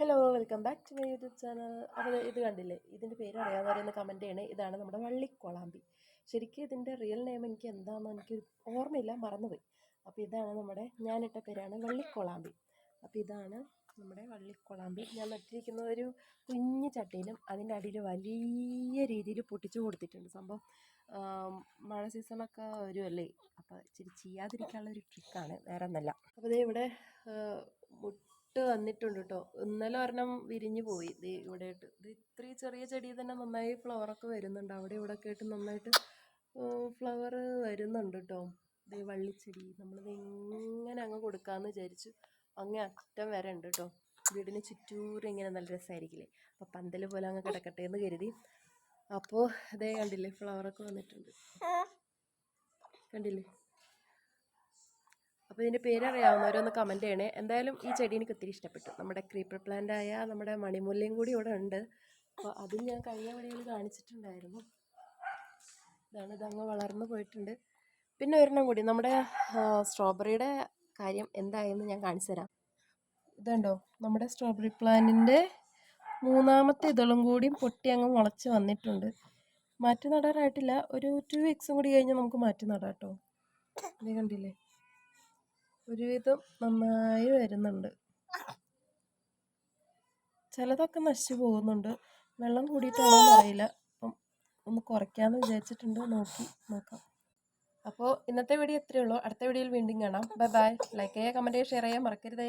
Hello welcome back to my YouTube channel അപ്പോൾ ഇത് കണ്ടില്ലേ? ഇതിന്റെ പേര് അറിയാവുന്നവരൊന്ന് കമന്റ് ചെയ്യണേ. ഇതാണ് നമ്മുടെ വള്ളിക്കൊളാമ്പി. ശരിക്കും ഇതിന്റെ റിയൽ നെയിം എനിക്ക് എന്താണെന്ന് എനിക്ക് ഓർമ്മയില്ല മറന്നുപോയി. അപ്പോൾ ഇതാണ് നമ്മുടെ ഞാനിട്ട പേരാണ് വള്ളിക്കൊളാമ്പി. അപ്പോൾ ഇതാണ് നമ്മുടെ വള്ളിക്കൊളാമ്പി. ഞാൻ നട്ടിരിക്കുന്ന ഒരു കുഞ്ഞു ചട്ടിയിലും അതിന്റെ അടിയിൽ വലിയ രീതിയിൽ പൊട്ടിച്ചു കൊടുത്തിട്ടുണ്ട്. സംഭവം മഴ സീസണൊക്കെ വരുമല്ലേ അപ്പോൾ ഇച്ചിരി ചെയ്യാതിരിക്കാനുള്ള ഒരു ട്രിക്കാണ് വേറെ ഒന്നല്ല അപ്പോൾ ഇവിടെ ആ, മുട്ട് വന്നിട്ടുണ്ട് കേട്ടോ ഇന്നലെ ഒരെണ്ണം വിരിഞ്ഞു പോയി. ദേ ഇവിടെ ആയിട്ട് ഇത് ഇത്രയും ചെറിയ ചെടി തന്നെ നന്നായി ഫ്ലവറൊക്കെ വരുന്നുണ്ട്. അവിടെ ഇവിടെ ഒക്കെ ആയിട്ട് നന്നായിട്ട് ഫ്ലവർ വരുന്നുണ്ട് കേട്ടോ ദേ വള്ളിച്ചെടി. നമ്മളിത് എങ്ങനെ അങ്ങ് കൊടുക്കാമെന്ന് വിചാരിച്ചു. അങ്ങേ അറ്റം വരെ ഉണ്ട് കേട്ടോ വീടിന് ചുറ്റൂറ് ഇങ്ങനെ നല്ല രസമായിരിക്കില്ലേ അപ്പോൾ പന്തൽ പോലെ അങ്ങ് കിടക്കട്ടെ എന്ന് കരുതി. അപ്പോൾ ഇതേ കണ്ടില്ലേ ഫ്ലവറൊക്കെ വന്നിട്ടുണ്ട്. കണ്ടില്ലേ? അപ്പോൾ ഇതിന്റെ പേരറിയാവുന്നവരൊന്ന് കമന്റ് ചെയ്യണേ. എന്തായാലും ഈ ചെടി എനിക്ക് ഒത്തിരി ഇഷ്ടപ്പെട്ടു. നമ്മുടെ ക്രീപ്പർ പ്ലാന്റ് ആയ നമ്മുടെ മണിമുല്ലയും കൂടി ഇവിടെ ഉണ്ട്. അപ്പോൾ അതും ഞാൻ കഴിഞ്ഞ വീഡിയോയിൽ കാണിച്ചിട്ടുണ്ടായിരുന്നു. ഇതാണ് ഇതങ്ങ് വളർന്നു പോയിട്ടുണ്ട്. പിന്നെ ഒരെണ്ണം കൂടി. നമ്മുടെ സ്ട്രോബെറിയുടെ കാര്യം എന്തായെന്ന് ഞാൻ കാണിച്ചു തരാം. ഇതുണ്ടോ? നമ്മുടെ സ്ട്രോബെറി പ്ലാന്റിന്റെ മൂന്നാമത്തെ ഇതളും കൂടി പൊട്ടി അങ്ങ് മുളച്ച് വന്നിട്ടുണ്ട്. മാറ്റി നടാറായിട്ടില്ല ഒരു ടു വീക്സും കൂടി കഴിഞ്ഞാൽ നമുക്ക് മാറ്റി നടാം കേട്ടോ കണ്ടില്ലേ? ഒരുവിധം നന്നായി വരുന്നുണ്ട്. ചിലതൊക്കെ നശിച്ചു പോകുന്നുണ്ട്. വെള്ളം കൂടിയിട്ടാണോ അറിയില്ല. അപ്പം ഒന്ന് കുറയ്ക്കാമെന്ന് വിചാരിച്ചിട്ടുണ്ട്. നോക്കി നോക്കാം. അപ്പോൾ ഇന്നത്തെ വീഡിയോ ഇത്രയേ ഉള്ളൂ. അടുത്ത വീഡിയോയിൽ വീണ്ടും കാണാം. Bye bye. ലൈക്ക് ചെയ്യുക കമന്റ് ചെയ്യുക ഷെയർ ചെയ്യുക. മറക്കരുതേ.